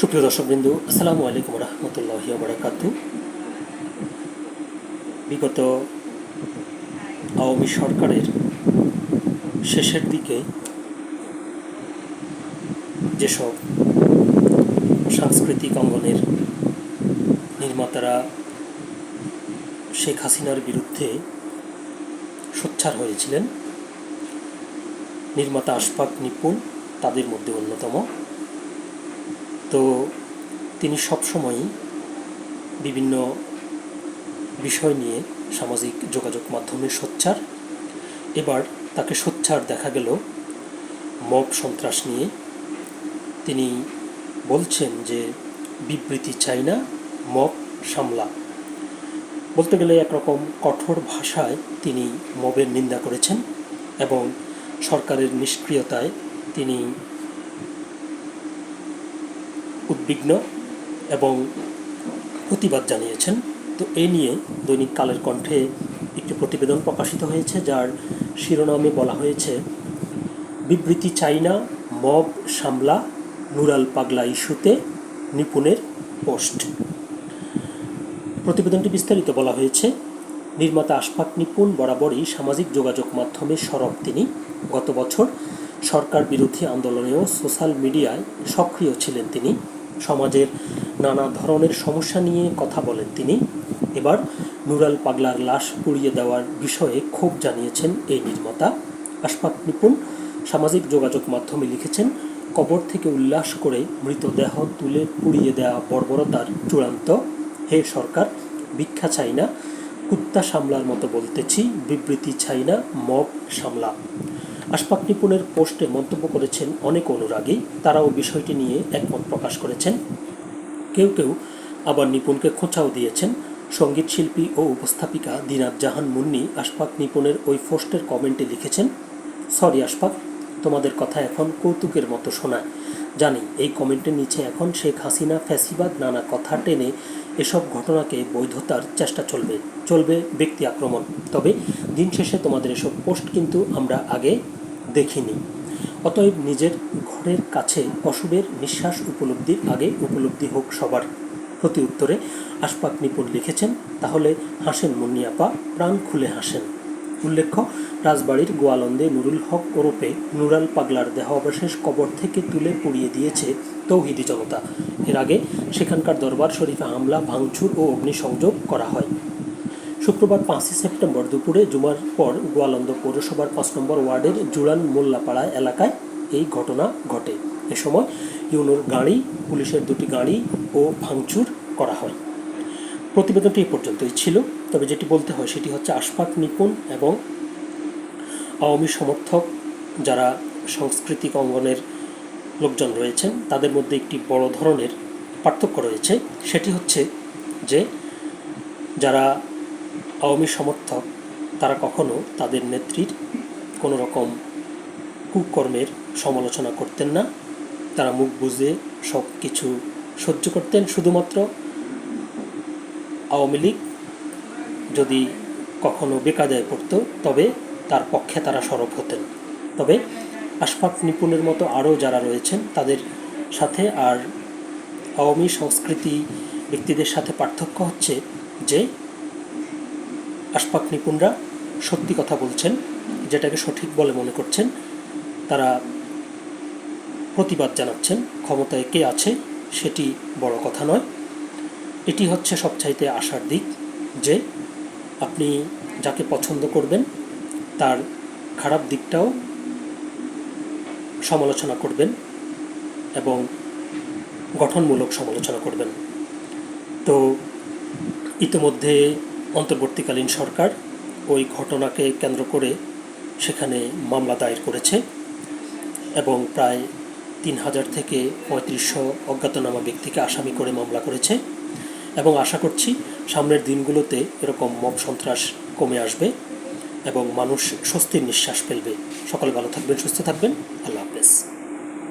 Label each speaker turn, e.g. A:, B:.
A: সুপ্রিয় দর্শকবৃন্দু, আসসালামু আলাইকুম রহমতুল্লাহ বারাকাতু বিগত আওয়ামী সরকারের শেষের দিকে যেসব সাংস্কৃতিক অঙ্গনের নির্মাতারা শেখ হাসিনার বিরুদ্ধে সোচ্ছার হয়েছিলেন, নির্মাতা আশফাক নিপুণ, তাদের মধ্যে অন্যতম। তো তিনি সবসময়ই বিভিন্ন বিষয় নিয়ে সামাজিক যোগাযোগ মাধ্যমে সোচ্চার। এবার তাকে সোচ্চার দেখা গেল মব সন্ত্রাস নিয়ে। তিনি বলছেন যে, বিবৃতি চাই না, মব সামলা। বলতে গেলে একরকম কঠোর ভাষায় তিনি মবের নিন্দা করেছেন এবং সরকারের নিষ্ক্রিয়তায় তিনি উদ্বিগ্ন এবং প্রতিবাদ জানিয়েছেন। তো এ নিয়ে দৈনিক কালের কণ্ঠে একটি প্রতিবেদন প্রকাশিত হয়েছে, যার শিরোনামে বলা হয়েছে, বিবৃতি চাই না মব সামলা, নুরাল পাগলা ইস্যুতে নিপুণের পোস্ট। প্রতিবেদনটি বিস্তারিত বলা হয়েছে, নির্মাতা আশফাক নিপুণ বরাবরই সামাজিক যোগাযোগ মাধ্যমে সরব। তিনি গত বছর সরকার বিরোধী আন্দোলনেও সোশ্যাল মিডিয়ায় সক্রিয় ছিলেন তিনি। সমাজের নানা ধরনের সমস্যা নিয়ে কথা বলেন তিনি। এবার নুরাল পাগলার লাশ পুড়িয়ে দেওয়ার বিষয়ে ক্ষোভ জানিয়েছেন এই নির্মাতা। আশফাক নিপুণ সামাজিক যোগাযোগ মাধ্যমে লিখেছেন, কবর থেকে উল্লাস করে মৃতদেহ তুলে পুড়িয়ে দেওয়া বর্বরতার চূড়ান্ত। হে সরকার, ভিক্ষা চাই না, কুত্তা সামলার মতো বলতেছি, বিবৃতি চাই না, মব সামলা। আশফাক নিপুণের পোস্টে মন্তব্য করেছেন অনেক অনুরাগী। তারাও বিষয়টি নিয়ে একমত প্রকাশ করেছেন। কেউ কেউ আবার নিপুণকে খোঁচাও দিয়েছেন। সংগীত শিল্পী ও উপস্থাপিকা দিনাত জাহান মুন্নি আশফাক নিপুণের ওই পোস্টের কমেন্টে লিখেছেন, সরি আশফাক, তোমাদের কথা এখন কৌতুকের মতো শোনায়। জানি, এই কমেন্টের নিচে এখন শেখ হাসিনা, ফ্যাসিবাদ, নানা কথা টেনে এসব ঘটনাকে বৈধতার চেষ্টা চলবে চলবে ব্যক্তি আক্রমণ। তবে দিন শেষে তোমাদের এসব পোস্ট কিন্তু আমরা আগে দেখিনি। অতএব নিজের ঘরের কাছে অশুভের নিঃশ্বাস উপলব্ধির আগে উপলব্ধি হোক সবার। প্রতি উত্তরে আশপাক নিপুণ লিখেছেন, তাহলে হাসেন মুন্নিয়াপা, প্রাণ খুলে হাসেন। উল্লেখ্য, রাজবাড়ির গোয়ালন্দে নুরুল হক ওরফে নুরাল পাগলার দেহ অবশেষ কবর থেকে তুলে পুড়িয়ে দিয়েছে তৌহিদি জনতা। এর আগে সেখানকার দরবার শরীফে হামলা, ভাঙচুর ও অগ্নিসংযোগ করা হয়। শুক্রবার পাঁচই সেপ্টেম্বর দুপুরে জুমার পর গোয়ালন্দ পৌরসভার পাঁচ নম্বর ওয়ার্ডের জুড়ান মোল্লাপাড়া এলাকায় এই ঘটনা ঘটে। এ সময় ইউনোর গাড়ি, পুলিশের দুটি গাড়ি ও ভাঙচুর করা হয়। প্রতিবেদনটি এই পর্যন্তই ছিল, তবে যেটি বলতে হয় সেটি হচ্ছে আশফাক নিপুণ এবং আওয়ামী সমর্থক যারা সাংস্কৃতিক অঙ্গনের লোকজন রয়েছেন, তাদের মধ্যে একটি বড় ধরনের পার্থক্য রয়েছে। সেটি হচ্ছে যে যারা আওয়ামী সমর্থক, তারা কখনো তাদের নেত্রীর কোনো রকম কুকর্মের সমালোচনা করতেন না। তারা মুখ বুঝে সব কিছু সহ্য করতেন। শুধুমাত্র আওয়ামী লীগ যদি কখনো বেকায়দায় পড়তো, তবে তার পক্ষে তারা সরব হতেন। তবে আশফাক নিপুণের মতো আরও যারা রয়েছেন, তাদের সাথে আর আওয়ামী সংস্কৃতি ব্যক্তিদের সাথে পার্থক্য হচ্ছে যে আশফাক নিপুণরা সত্যি কথা বলছেন, যেটাকে সঠিক বলে মনে করছেন। তারা প্রতিবাদ জানাচ্ছেন ক্ষমতায় কে আছে সেটি বড় কথা নয়। এটি হচ্ছে সবচাইতে আশার দিক যে আপনি যাকে পছন্দ করবেন, তার খারাপ দিকটাও সমালোচনা করবেন এবং গঠনমূলক সমালোচনা করবেন। তো ইতিমধ্যে অন্তর্বর্তীকালীন সরকার ওই ঘটনাকে কেন্দ্র করে সেখানে মামলা দায়ের করেছে এবং প্রায় তিন হাজার থেকে পঁয়ত্রিশশো অজ্ঞাতনামা ব্যক্তিকে আসামি করে মামলা করেছে এবং আশা করছি সামনের দিনগুলোতে এরকম মব সন্ত্রাস কমে আসবে এবং মানুষ স্বস্তির নিঃশ্বাস ফেলবে। সকলে ভালো থাকবেন, সুস্থ থাকবেন। আল্লাহ হাফেজ।